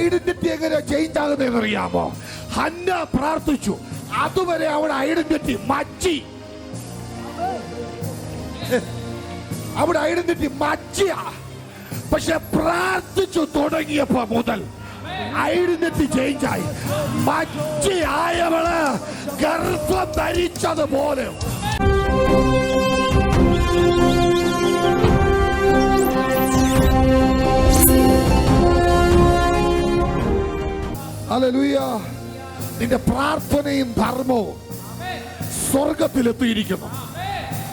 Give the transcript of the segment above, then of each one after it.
Identity എങ്ങനെ change ആകുന്നതെന്ന് അറിയാമോ Hannah പ്രാർത്ഥിച്ചു. അതുവരെ അവൾ ഐഡന്റിറ്റി മച്ചി അവിടെ ഐഡന്റിറ്റി മച്ചിയാ പക്ഷെ പ്രാർത്ഥിച്ചു തുടങ്ങിയപ്പോ മുതൽ ഐഡന്റിറ്റി ചേഞ്ച് ആയി മച്ചി ആയവൾ ഗർഭം ധരിച്ചതുപോലെ. നിന്റെ പ്രാർത്ഥനയും ധർമ്മവും സ്വർഗത്തിലെത്തിയിരിക്കുന്നു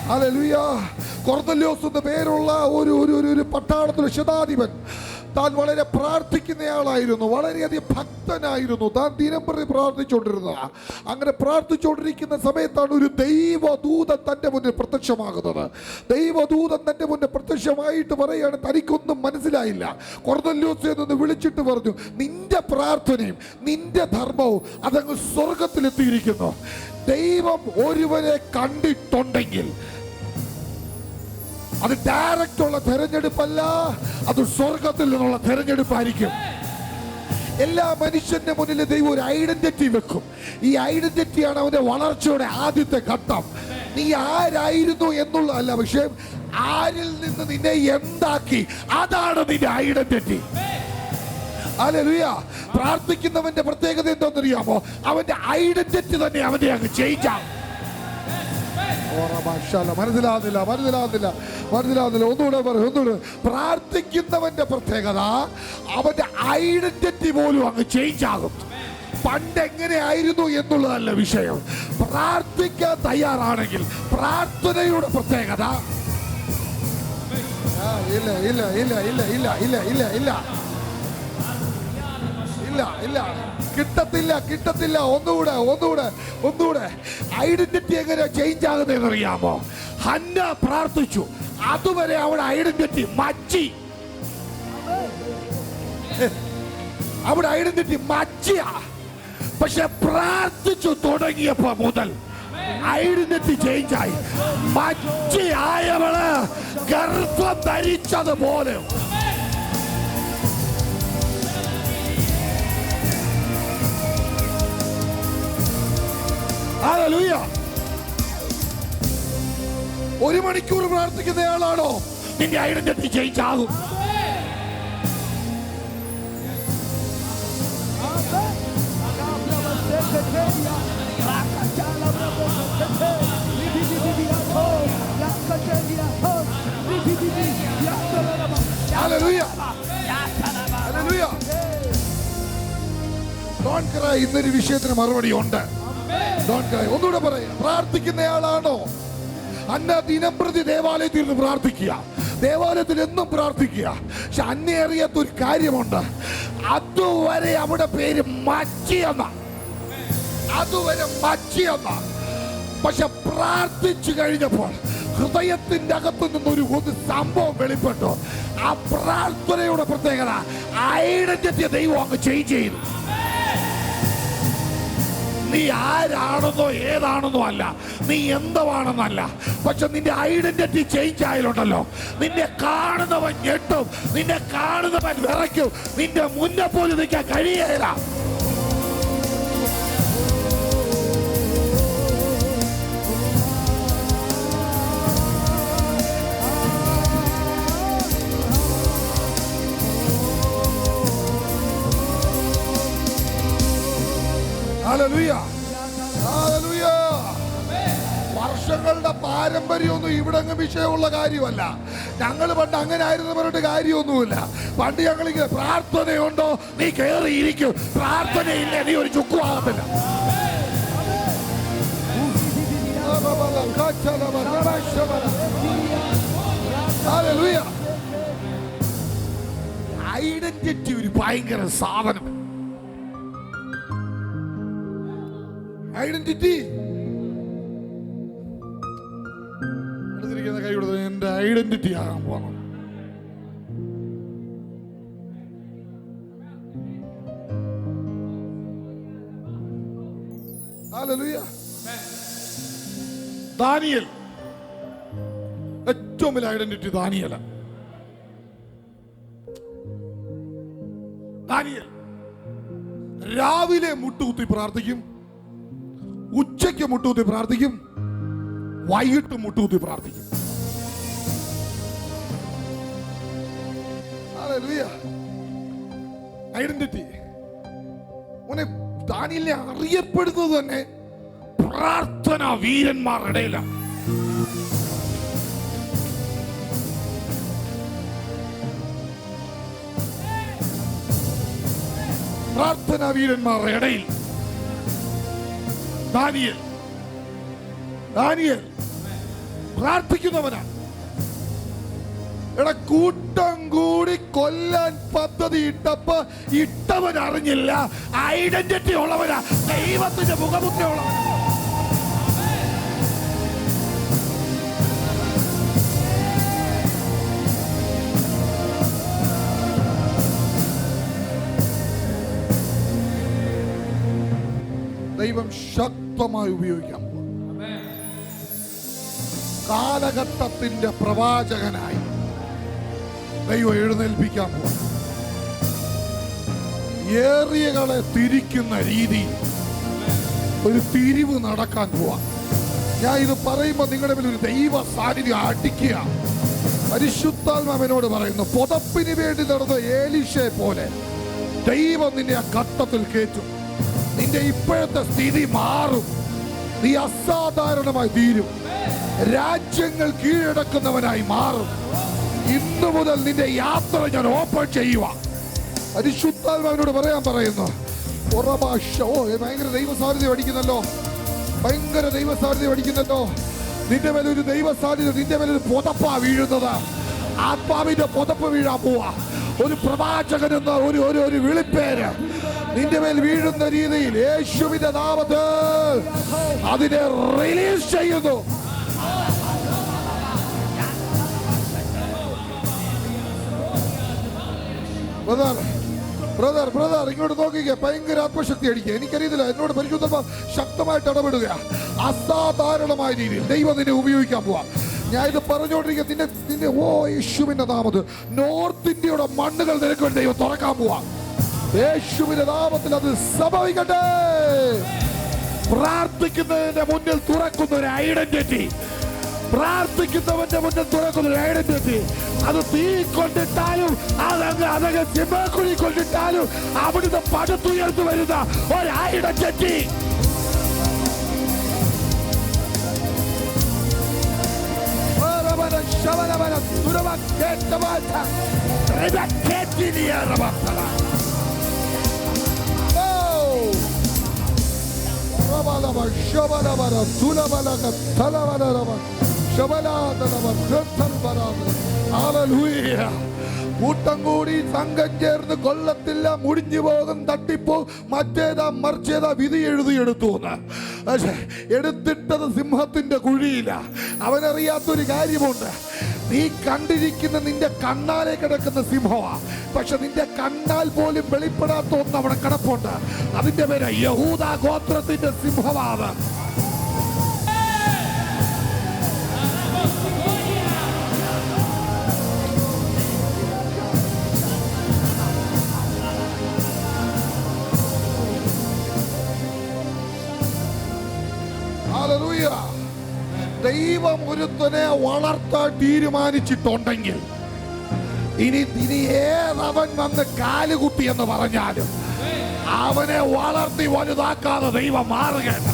ഹല്ലേലൂയ. കൊർന്നല്യോസ് എന്ന പേരുള്ള ഒരു ഒരു ഒരു പട്ടാളത്തിലെ ശതാധിപൻ താൻ വളരെ പ്രാർത്ഥിക്കുന്നയാളായിരുന്നു വളരെയധികം ഭക്തനായിരുന്നു. താൻ ദിനം പ്രതി പ്രാർത്ഥിച്ചുകൊണ്ടിരുന്ന അങ്ങനെ പ്രാർത്ഥിച്ചുകൊണ്ടിരിക്കുന്ന സമയത്താണ് ഒരു ദൈവദൂതൻ തന്റെ മുന്നിൽ പ്രത്യക്ഷമാകുന്നത്. ദൈവദൂതൻ തന്റെ മുന്നിൽ പ്രത്യക്ഷമായിട്ട് പറയുകയാണ് തനിക്കൊന്നും മനസ്സിലായില്ല. എന്നൊന്ന് വിളിച്ചിട്ട് പറഞ്ഞു നിന്റെ പ്രാർത്ഥനയും നിന്റെ ധർമ്മവും അതങ്ങ് സ്വർഗത്തിലെത്തിയിരിക്കുന്നു ദൈവം ഒരുവരെ കണ്ടിട്ടുണ്ടെങ്കിൽ അത് ഡയറക്റ്റ് ഉള്ള തെരഞ്ഞെടുപ്പല്ല. അത് സ്വർഗത്തിൽ നിന്നുള്ള തെരഞ്ഞെടുപ്പായിരിക്കും. എല്ലാ മനുഷ്യന്റെ മുന്നിൽ ദൈവം ഒരു ഐഡന്റിറ്റി വെക്കും. ഈ ഐഡന്റിറ്റിയാണ് അവന്റെ വളർച്ചയുടെ ആദ്യത്തെ ഘട്ടം. നീ ആരായിരുന്നു എന്നുള്ളതല്ല പക്ഷേ ആരിൽ നിന്ന് നിന്നെ എന്താക്കി? അതാണ് നിന്റെ ഐഡന്റിറ്റി അല്ലേലൂയ പ്രാർത്ഥിക്കുന്നവന്റെ പ്രത്യേകത എന്താണെന്നറിയാമോ? അവന്റെ ഐഡന്റിറ്റി തന്നെ അവനെ അങ്ങ് ചേഞ്ച് മനസ്സിലാകുന്നില്ല മനസ്സിലാകുന്നില്ല മനസ്സിലാവുന്നില്ല ഒന്നുകൂടെ പറയും ഒന്നുകൂടെ. പ്രാർത്ഥിക്കുന്നവന്റെ പ്രത്യേകത അവന്റെ ഐഡന്റിറ്റി പോലും അങ്ങ് ചേഞ്ച് ആകും പണ്ട് എങ്ങനെയായിരുന്നു എന്നുള്ളതല്ല വിഷയം. പ്രാർത്ഥിക്കാൻ തയ്യാറാണെങ്കിൽ പ്രാർത്ഥനയുടെ പ്രത്യേകത. ഇല്ല ഇല്ല ഇല്ല ഇല്ല ഇല്ല ഇല്ല ഇല്ല ഇല്ല. ഇല്ല ഇല്ല. കിട്ടത്തില്ല കിട്ടത്തില്ല. ഒന്നുകൂടെ ഒന്നുകൂടെ ഒന്നുകൂടെ. ഐഡന്റിറ്റി എങ്ങനെ ചേഞ്ച് ആകുന്നതെന്ന് അറിയാമോ? ഹന്ന പ്രാർത്ഥിച്ചു. അതുവരെ അവിടെ ഐഡന്റിറ്റി മച്ചി. അവിടെ ഐഡന്റിറ്റി മച്ചിയാ. പക്ഷെ പ്രാർത്ഥിച്ചു തുടങ്ങിയപ്പോ മുതൽ ഐഡന്റിറ്റി ചേഞ്ച് ആയി. മച്ചി ആയവൾ ഗർഭം ധരിച്ചതുപോലെ ഒരു മണിക്കൂർ പ്രാർത്ഥിക്കുന്നയാളാണോ? നിന്റെ ഐഡന്റിറ്റി cry. ഇന്നൊരു വിഷയത്തിന് മറുപടി ഉണ്ട്. ഒന്നുകൂടെ പറയാം. പ്രാർത്ഥിക്കുന്നയാളാണോ? അന്ന ദിനംപ്രതി ദേവാലയത്തിൽ നിന്ന് പ്രാർത്ഥിക്കുക. ദേവാലയത്തിൽ എന്നും പ്രാർത്ഥിക്കുക. പക്ഷെ അന്നെ അറിയാത്ത ഒരു കാര്യമുണ്ട്. അതുവരെ അവിടെ പേര് മച്ചി എന്ന. അതുവരെ മച്ചി എന്ന. പക്ഷെ പ്രാർത്ഥിച്ചു കഴിഞ്ഞപ്പോൾ ഹൃദയത്തിന്റെ അകത്തു നിന്നൊരു ഒരു സംഭവം വെളിപ്പെട്ടു. ആ പ്രാർത്ഥനയുടെ പ്രത്യേകത ഐഡന്റിറ്റി ദൈവം അങ്ങ് ചേഞ്ച് നീ ആരാണെന്നോ ഏതാണെന്നോ അല്ല. നീ എന്തുവാണെന്നല്ല. പക്ഷെ നിന്റെ ഐഡന്റിറ്റി ചേഞ്ച് ആയാലുണ്ടല്ലോ. നിന്നെ കാണുന്നവൻ ഞെട്ടും. നിന്നെ കാണുന്നവൻ വിറയ്ക്കും. നിന്റെ മുന്നേ പോലും നിൽക്കാൻ കഴിയേല. വർഷങ്ങളുടെ പാരമ്പര്യമൊന്നും ഇവിടെ അങ്ങ് വിഷയമുള്ള കാര്യമല്ല. ഞങ്ങൾ പണ്ട് അങ്ങനെ ആയിരുന്നു പറഞ്ഞിട്ട് കാര്യമൊന്നുമില്ല. പണ്ട് ഞങ്ങൾ ഇങ്ങനെ പ്രാർത്ഥനയുണ്ടോ? നീ കയറിയിരിക്കും പ്രാർത്ഥനയില്ല നീ ഒരു ചുക്കുവാകത്തില്ല. ഐഡന്റിറ്റി ഒരു ഭയങ്കര സാധനം. ഐഡന്റിറ്റി അടുത്തിരിക്കുന്ന കൈ കൊടുത്തത് എന്റെ ഐഡന്റിറ്റി ആകാൻ പോകണം ദാനിയേൽ. ഏറ്റവും വലിയ ഐഡന്റിറ്റി ദാനിയല ദാനിയൽ. രാവിലെ മുട്ടുകുത്തി പ്രാർത്ഥിക്കും. ഉച്ചയ്ക്ക് മുട്ടൂത്തി പ്രാർത്ഥിക്കും വൈകിട്ട് മുട്ടൂത്തി പ്രാർത്ഥിക്കും. ഐഡന്റിറ്റി മോനെ ദാനിയലിനെ അറിയപ്പെടുന്നത് തന്നെ പ്രാർത്ഥന വീരന്മാരുടെ പ്രാർത്ഥന വീരന്മാരുടെ ഇടയിൽ. ദാനിയൽ ദാനിയൽ പ്രാർത്ഥിക്കുന്നവനാണ്. എടാ കൂട്ടം കൂടി കൊല്ലാൻ പദ്ധതി ഇട്ടപ്പോ ഇട്ടവൻ അറിഞ്ഞില്ല. ഐഡന്റിറ്റി ഉള്ളവനാ ദൈവത്തിന്റെ മുഖമുദ്ര ദൈവം ശക്തമായി ഉപയോഗിക്കാൻ പോകും കാലഘട്ടത്തിന്റെ പ്രവാചകനായി ദൈവം എഴുന്നേൽപ്പിക്കാൻ പോകും ഏറിയകളെ തിരിക്കുന്ന രീതി ഒരു തിരിവ് നടക്കാൻ പോവാ. ഞാൻ ഇത് പറയുമ്പോൾ നിങ്ങളുടെ മേലൊരു ഒരു ദൈവ സാന്നിധ്യം അടിക്കുക പരിശുദ്ധാത്മാവിനോട് പറയുന്നു പുതപ്പിന് വേണ്ടി നടന്ന ഏലിഷയെ പോലെ ദൈവം നിന്നെ ആ ഘട്ടത്തിൽ കയറ്റും. നിന്റെ ഇപ്പോഴത്തെ സ്ഥിതി മാറും. നീ അസാധാരണമായി തീരും. രാജ്യങ്ങൾ കീഴടക്കുന്നവനായി മാറും. ഇന്നു മുതൽ നിന്റെ യാത്ര ഞാൻ ഓപ്പൺ ചെയ്യുക. പരിശുദ്ധാത്മാവിനോട് പറയാൻ പറയുന്നു ഓ ഭയങ്കര ദൈവസാധ്യത പഠിക്കുന്നല്ലോ ഭയങ്കര ദൈവസാധ്യത പഠിക്കുന്നല്ലോ നിന്റെ മേലെ ഒരു ദൈവസാധ്യത നിന്റെ മേലെ ഒരു പുതപ്പാ വീഴുന്നത്. ആത്മാവിന്റെ പുതപ്പ് വീഴാൻ പോവാ. ഒരു പ്രവാചകൻ എന്ന ഒരു ഒരു ഒരു വിളിപ്പേര് നിന്റെ മേൽ വീഴുന്ന രീതിയിൽ യേശുവിന്റെ നാമത്തിൽ അതിനെ റിലീസ് ചെയ്യുന്നു. ബ്രദർ ബ്രദർ ബ്രദർ ഇങ്ങോട്ട് നോക്കിക്ക. ഭയങ്കര ആത്മശക്തി അടിക്കുക. എനിക്കറിയത്തില്ല എന്നോട് പരിശുദ്ധ ശക്തമായിട്ട് ഇടപെടുക അസാധാരണമായ രീതിയിൽ ദൈവം നിന്നെ ഉപയോഗിക്കാൻ പോവാ. ഞാൻ ഇത് പറഞ്ഞുകൊണ്ടിരിക്കുക നിന്നെ നിന്നെ ഓ യേശുവിന്റെ നാമത് നോർത്ത് ഇന്ത്യയുടെ മണ്ണുകൾ നിനക്ക് വേണ്ടി ദൈവം തുറക്കാൻ പോവാ. യേശുവിന്റെ നാമത്തിൽ അത് സംഭവിക്കട്ടെ. പ്രാർത്ഥിക്കുന്നതിന്റെ മുന്നിൽ തുറക്കുന്ന ഒരു ഐഡന്റിറ്റി പ്രാർത്ഥിക്കുന്നവന്റെ മുന്നിൽ തുറക്കുന്ന. ഐഡന്റിറ്റി അത് തീ കൊണ്ടിട്ടാലും അതങ്ങ് അതങ്ങ് സിംഹക്കുഴി കൊണ്ടിട്ടാലും അവിടുന്ന് പടുത്തുയർന്നു വരുന്ന ഒരു identity Oh! Rabalaba, shabalabara, tulabalaga, talabalaba, shabaladalaba, ധൃത്തൽബരാദ. കൂട്ടം കൂടി സംഘം ചേർന്ന് കൊല്ലത്തില്ല മുടിഞ്ഞു പോകും തട്ടിപ്പോ മറ്റേതാ മറിച്ചേതാ വിധി എഴുതി എടുത്തു പക്ഷേ എടുത്തിട്ടത് സിംഹത്തിന്റെ കുഴിയില്ല അവനറിയാത്തൊരു കാര്യമുണ്ട്. നീ കണ്ടിരിക്കുന്ന നിന്റെ കണ്ണാലെ കിടക്കുന്ന സിംഹമാ. പക്ഷെ നിന്റെ കണ്ണാൽ പോലും വെളിപ്പെടാത്ത ഒന്ന് അവിടെ കിടപ്പുണ്ട്. അതിന്റെ പേര് യഹൂദ ഗോത്രത്തിന്റെ സിംഹമാണ് ദൈവം ഒരുത്തനെ വളർത്താൻ തീരുമാനിച്ചിട്ടുണ്ടെങ്കിൽ ഇനി ഇനി ഏതവൻ വന്ന് കാലുകുത്തി എന്ന് പറഞ്ഞാലും അവനെ വളർത്തി വലുതാക്കാതെ ദൈവം മാറുകയാണ്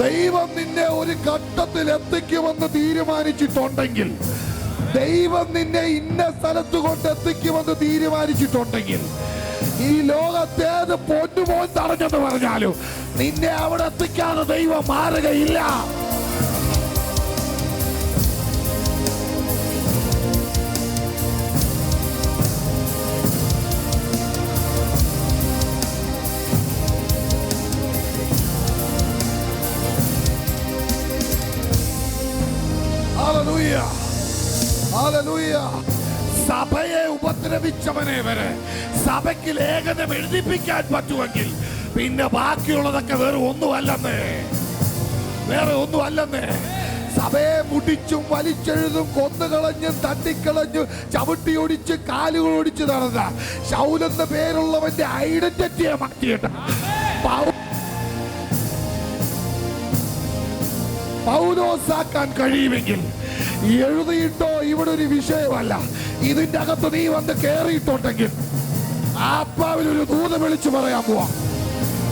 ദൈവം നിന്നെ ഒരു ഘട്ടത്തിൽ എത്തിക്കുമെന്ന് തീരുമാനിച്ചിട്ടുണ്ടെങ്കിൽ ദൈവം നിന്നെ ഇന്ന സ്ഥലത്ത് കൊണ്ട് എത്തിക്കുമെന്ന് തീരുമാനിച്ചിട്ടുണ്ടെങ്കിൽ ഈ ലോകത്തേത് പൊന്നുപോൻ തടഞ്ഞെന്ന് പറഞ്ഞാലും നിന്നെ അവിടെ എത്തിക്കാതെ ദൈവം മാറുകയില്ല Hallelujah. Hallelujah. സഭയെ ഉപദ്രവിച്ചവനെ വരെ സഭയ്ക്ക് ലേഖനം എഴുതിപ്പിക്കാൻ പറ്റുമെങ്കിൽ പിന്നെ ബാക്കിയുള്ളതൊക്കെ വേറെ ഒന്നുമല്ലെന്നേ. വേറെ ഒന്നുമല്ലെന്നേ. സഭയെ മുടിച്ചും വലിച്ചെഴുതും കൊന്നുകളഞ്ഞും തട്ടിക്കളഞ്ഞും കാലുകൾ ഒടിച്ച് നടന്ന ശൗലെന്ന പേരുള്ളവന്റെ ഐഡന്റിറ്റിയെ മാറ്റിയിട്ട് പൗലോസാക്കാൻ കഴിയുമെങ്കിൽ എഴുതിയിട്ടോ ഇവിടെ ഒരു വിഷയമല്ല. ഇതിന്റെ അകത്ത് നീ വന്ന് കേറിയിട്ടുണ്ടെങ്കിൽ ആത്മാവിൽ ഒരു ദൂത വിളിച്ചു പറയാൻ പോവാ.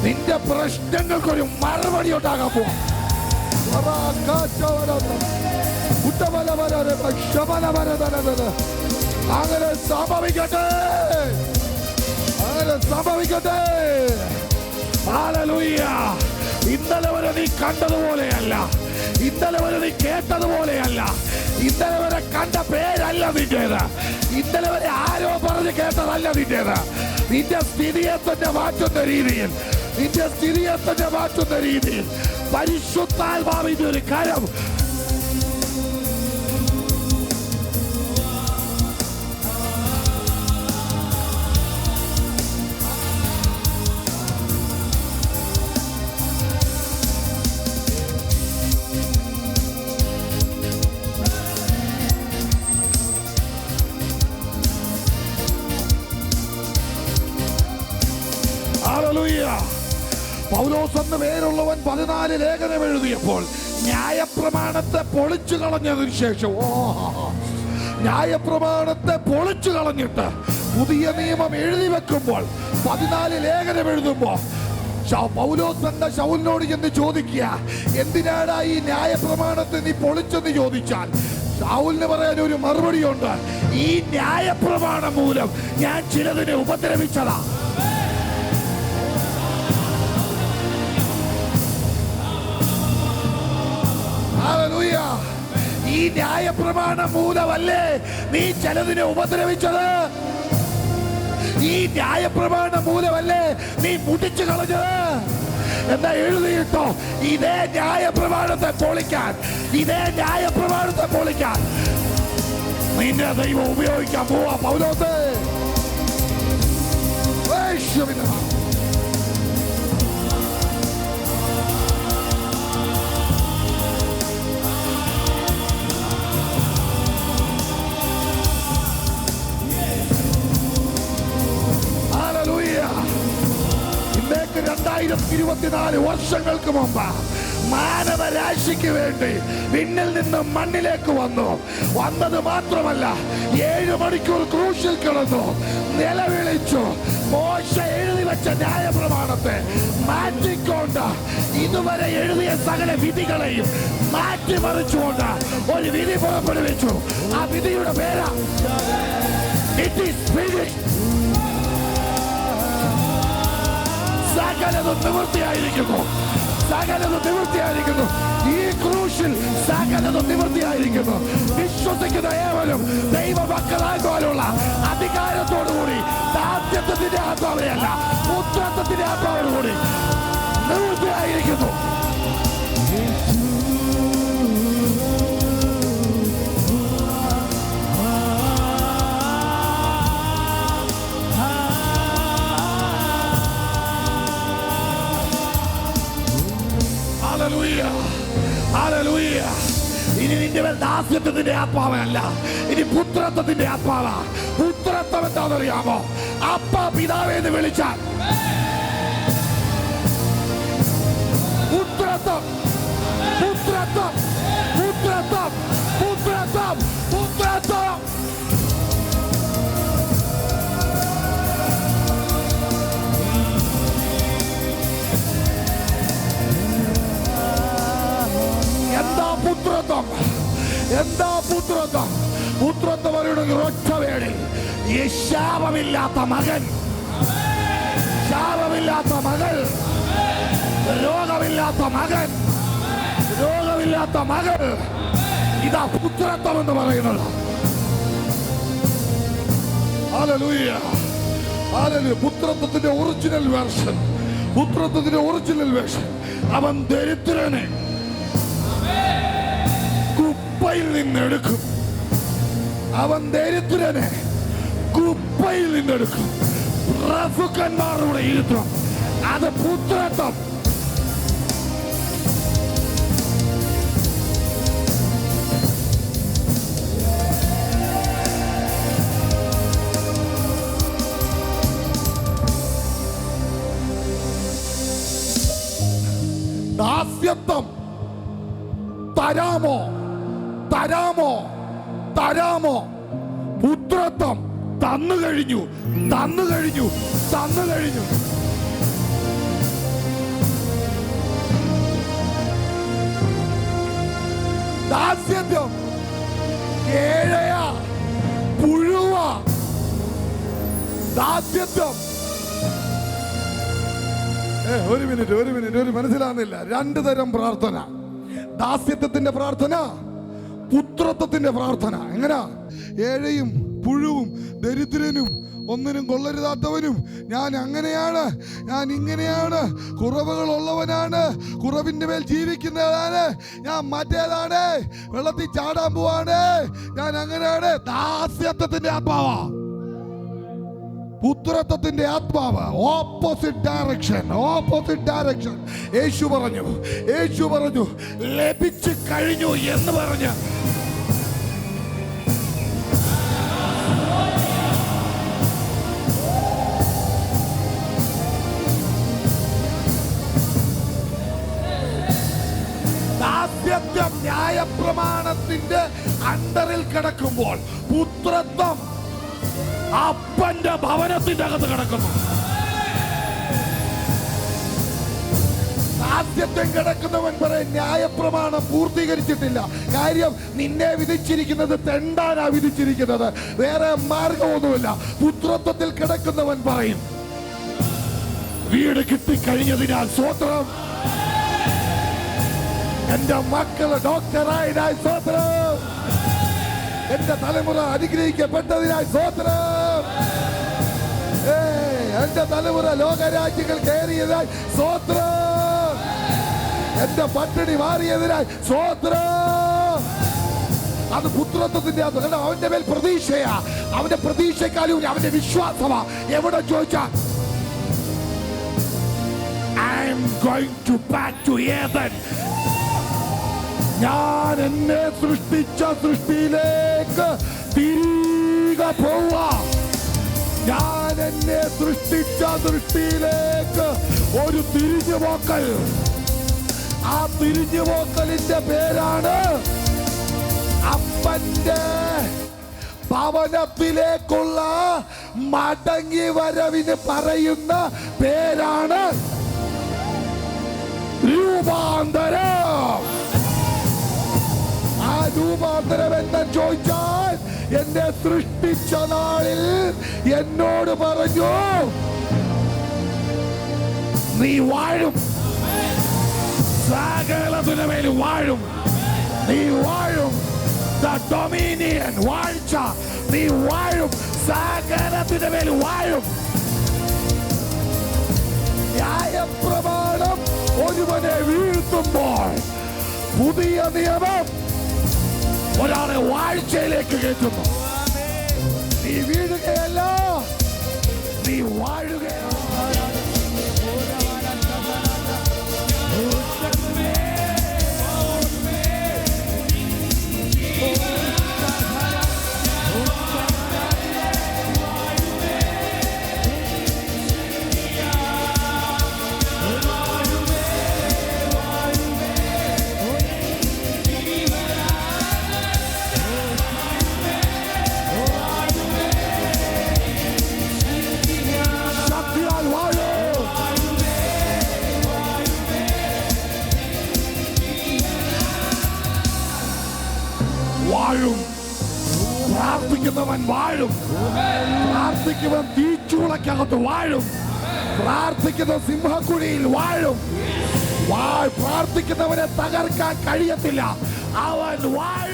നിന്റെ പ്രശ്നങ്ങൾക്കൊരു മറുപടി ഉണ്ടാകാൻ പോവാ. അങ്ങനെ സംഭവിക്കട്ടെ. അങ്ങനെ സംഭവിക്കട്ടെ. ഇന്നലെ വരെ നീ കണ്ടതുപോലെയല്ല. ഇന്നലെ വരെ നീ കേട്ടതുപോലെയല്ല. ഇന്നലെ വരെ കണ്ട പേരല്ല നിന്റേത്. ഇന്നലെ വരെ ആരോ പറഞ്ഞ് കേട്ടതല്ല നിന്റേത്. നിന്റെ സ്ഥിതിയെ തന്നെ മാറ്റുന്ന രീതിയിൽ നിന്റെ സ്ഥിതിയെ തന്നെ മാറ്റുന്ന രീതിയിൽ പരിശുദ്ധാത്മാവിന്റെ ഒരു കരം പൗലോസ് എന്ന് പേരുള്ളവൻ പതിനാല് ലേഖനം എഴുതിയപ്പോൾ ന്യായപ്രമാണത്തെ പൊളിച്ചു കളഞ്ഞതിന് ശേഷം ഓ ന്യായപ്രമാണത്തെ പൊളിച്ചു കളഞ്ഞിട്ട് പുതിയ നിയമം എഴുതി വെക്കുമ്പോൾ പതിനാല് ലേഖനം എഴുതുമ്പോ പൗലോസ് എന്ന ശൗലിനോട് ചെന്ന് ചോദിക്കുക എന്തിനാണ് ഈ ന്യായപ്രമാണത്തെ നീ പൊളിച്ചെന്ന് ചോദിച്ചാൽ? ഷൗലിന് പറയാൻ ഒരു മറുപടിയുണ്ട് ഈ ന്യായപ്രമാണം മൂലം ഞാൻ ചിലതിനെ ഉപദ്രവിച്ചതാ. ഈ ന്യായപ്രമാണ മൂലമല്ലേ നീ ചിലതിനെ ഉപദ്രവിച്ചത്? ഈ ന്യായപ്രമാണ മൂലമല്ലേ നീ മുടിച്ചു കളഞ്ഞത്? എന്നാ എഴുതിയിട്ടോ? ഇതേ ന്യായപ്രമാണത്തെ പൊളിക്കാൻ ഇതേ ന്യായപ്രമാണത്തെ പൊളിക്കാൻ. നിന്റെ ദൈവം ഉപയോഗിക്കാൻ പോവാ പൗലോസ്. യേശുവിന്റെ രണ്ടായിരത്തി ഇരുപത്തിനാല് വർഷങ്ങൾക്ക് മുമ്പ് മാനവരാശിക്ക് വേണ്ടി വിണ്ണിൽ നിന്ന് മണ്ണിലേക്ക് വന്നു. വന്നത് മാത്രമല്ല ഏഴ് മണിക്കൂർ ക്രൂശിൽ കിടന്നു നിലവിളിച്ചു. മോശ എഴുതി വെച്ച ന്യായപ്രമാണത്തെ മാറ്റിക്കൊണ്ട് ഇതുവരെ എഴുതിയ സകല വിധികളെയും മാറ്റിമറിച്ചുകൊണ്ട് ഒരു വിധി പുറപ്പെടുവിച്ചു. ആ വിധിയുടെ പേരാ ഇറ്റ് ഈസ് സകലതും നിവൃത്തിയായിരിക്കുന്നു. സകലതും നിവൃത്തിയായിരിക്കുന്നു. ഈ ക്രൂശിൽ സകലതും നിവൃത്തിയായിരിക്കുന്നു. വിശ്വസിക്കുന്ന ഏവരും ദൈവമക്കളാകാനുള്ള അധികാരത്തോടുകൂടി ദാസ്യത്വത്തിന്റെ ആത്മാവിനെയല്ല പുത്രത്വത്തിന്റെ ആത്മാവോടുകൂടി ആത്മാവല്ല ഇനി പുത്രത്വത്തിന്റെ ആത്മാവ. പുത്രത്വം എന്താണെന്നറിയാമോ? അപ്പ പിതാവേ എന്ന് വിളിച്ചാൽ. പുത്രത്വം. പുത്രത്വം. പുത്രത്വം. പുത്രത്വം. വേളി ഈ ശാപമില്ലാത്ത മകൻ. ശാപമില്ലാത്ത മകൾ. രോഗമില്ലാത്ത മകൻ. രോഗമില്ലാത്ത മകൾ. ഇതാ പുത്രത്വം എന്ന് പറയുന്നത്. പുത്രത്വത്തിന്റെ ഒറിജിനൽ വേർഷൻ പുത്രത്വത്തിന്റെ ഒറിജിനൽ വേർഷൻ അവൻ ദരിദ്രനെ കുപ്പയിൽ നിന്നെടുക്കും. അവൻ ദരിദ്രനെ കുപ്പയിൽ നിന്നെടുക്കും. റഫുക്കന്മാരുടെ ഈത്രം അത് പുത്രത്വം. ദാസ്യത്വം. തരാമോ? തരാമോ? തരാമോ? പുത്രത്വം തന്നു കഴിഞ്ഞു തന്നു കഴിഞ്ഞു തന്നു കഴിഞ്ഞു. ദാസ്യത്വം ഏഴയ പുഴുവ. ദാസ്യത്വം. ഒരു മിനിറ്റ് ഒരു മിനിറ്റ് ഒരു മനസ്സിലാകുന്നില്ല രണ്ടു തരം പ്രാർത്ഥന. ദാസ്യത്വത്തിന്റെ പ്രാർത്ഥന. പുത്രത്വത്തിന്റെ പ്രാർത്ഥന. എങ്ങനാ? ഏഴയും പുഴുവും ദരിദ്രനും ഒന്നിനും കൊള്ളരുതാത്തവനും ഞാൻ അങ്ങനെയാണ് ഞാൻ ഇങ്ങനെയാണ് കുറവുകൾ ഉള്ളവനാണ് കുറവിന്റെ മേൽ ജീവിക്കുന്നതാണ് ഞാൻ മറ്റേതാണ് വെള്ളത്തിൽ ചാടാൻ പോവാണ് ഞാൻ അങ്ങനെയാണ്. ദാസ്യത്വത്തിന്റെ ആത്മാവാ. പുത്രത്വത്തിന്റെ ആത്മാവ്. Opposite direction opposite direction Yeshu പറഞ്ഞു യേശു പറഞ്ഞു ലഭിച്ചു കഴിഞ്ഞു എന്ന് പറഞ്ഞ്. ന്യായപ്രമാണത്തിന്റെ അണ്ടറിൽ കിടക്കുമ്പോൾ പുത്രത്വം അപ്പന്റെ ഭവനത്തിന്റെ അകത്ത് കിടക്കുന്നു. ആദ്യത്തെ കിടക്കുന്നവൻ പറയും ന്യായപ്രമാണം പൂർത്തീകരിച്ചിട്ടില്ല. കാര്യം നിന്നെ വിധിച്ചിരിക്കുന്നത് തെണ്ടാനാ വിധിച്ചിരിക്കുന്നത്. വേറെ മാർഗമൊന്നുമില്ല. പുത്രത്വത്തിൽ കിടക്കുന്നവൻ പറയും വീട് കിട്ടിക്കഴിഞ്ഞതിനാൽ സ്വത്രം എന്റെ മക്കൾ ഡോക്ടറായതിനാൽ സ്വാത്രം എന്റെ തലമുറ അനുഗ്രഹിക്കപ്പെട്ടതിനായി സ്വോത്രം എന്റെ തലമുറ ലോകരാജ്യങ്ങൾ കയറിയതായി സ്വോത്രം എന്റെ പട്ടിണി മാറിയതിനായി സ്വോത്രം അത് പുത്രത്വത്തിന്റെ അവന്റെ മേൽ പ്രതീക്ഷയാ. അവന്റെ പ്രതീക്ഷക്കാലും അവന്റെ വിശ്വാസമാ. എവിടെ ചോദിച്ചാ? I'm going going to to Eden ഞാൻ സൃഷ്ടിച്ച സൃഷ്ടിയിലേക്ക് തിരികെ പോവാ. ഞാൻ സൃഷ്ടിച്ച സൃഷ്ടിയിലേക്ക് ഒരു തിരിഞ്ഞുപോക്കൽ ആ തിരിഞ്ഞുപോക്കലിന്റെ പേരാണ് അപ്പന്റെ ഭവനത്തിലേക്കുള്ള മടങ്ങി വരവിന് പറയുന്ന പേരാണ് രൂപാന്തരം. രൂപാന്തരം ചോദിച്ചാൽ എന്നെ സൃഷ്ടിച്ച നാളിൽ എന്നോട് പറഞ്ഞു നീ വാഴും. സകലത്തിനു വാഴും. നീ വാഴും. ദ ഡൊമീനിയൻ വാഴ്ച. നീ വാഴും. സകലത്തിനു വാഴും. ഒരുവനെ വീഴ്ത്തുമ്പോൾ പുതിയ നിയമം ഒരാളെ വാഴ്ചയിലേക്ക് കയറ്റുന്നു. നീ വീഴുകയല്ല. നീ വാഴുകയാണ്. തീച്ചൂളക്കകത്ത് വാഴും. പ്രാർത്ഥിക്കുന്ന സിംഹക്കുഴിയിൽ വാഴും. വാഴ് പ്രാർത്ഥിക്കുന്നവനെ തകർക്കാൻ കഴിയത്തില്ല. അവൻ വാഴും.